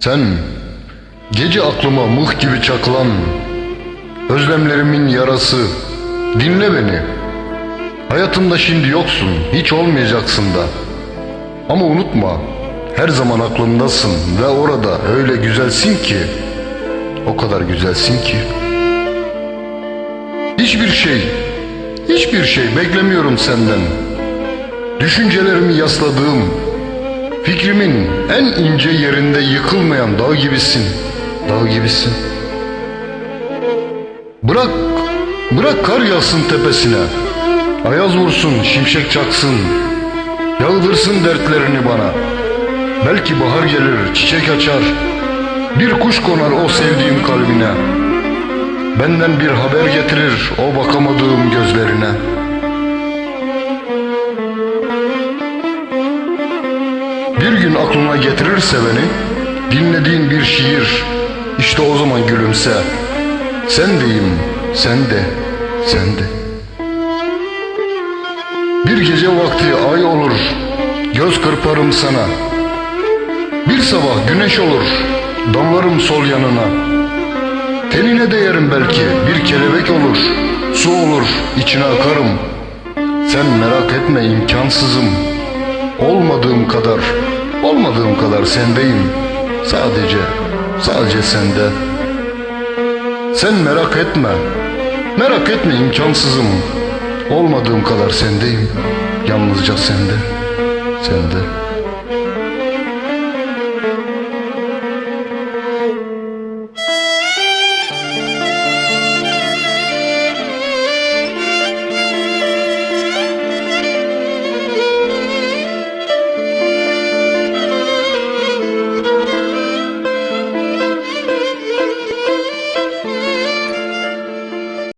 Sen gece aklıma mıh gibi çakılan özlemlerimin yarası dinle beni. Hayatımda şimdi yoksun, hiç olmayacaksın da. Ama unutma, her zaman aklımdasın ve orada öyle güzelsin ki, o kadar güzelsin ki. Hiçbir şey, hiçbir şey beklemiyorum senden. Düşüncelerimi yasladığım, fikrimin en ince yerinde yıkılmayan dağ gibisin, dağ gibisin. Bırak, bırak kar yağsın tepesine, ayaz vursun, şimşek çaksın, yağdırsın dertlerini bana. Belki bahar gelir, çiçek açar, bir kuş konar o sevdiğim kalbine. Benden bir haber getirir o bakamadığım gözlerine. Bir gün aklına getirirse beni, dinlediğin bir şiir, işte o zaman gülümse. Sen deyim, sen de, sen de. Bir gece vakti ay olur, göz kırparım sana. Bir sabah güneş olur, damlarım sol yanına. Tenine değerim belki, bir kelebek olur, su olur, içine akarım. Sen merak etme imkansızım. Olmadığım kadar, olmadığım kadar sendeyim. Sadece, sadece sende. Sen merak etme, merak etme imkansızım. Olmadığım kadar sendeyim. Yalnızca sende, sende.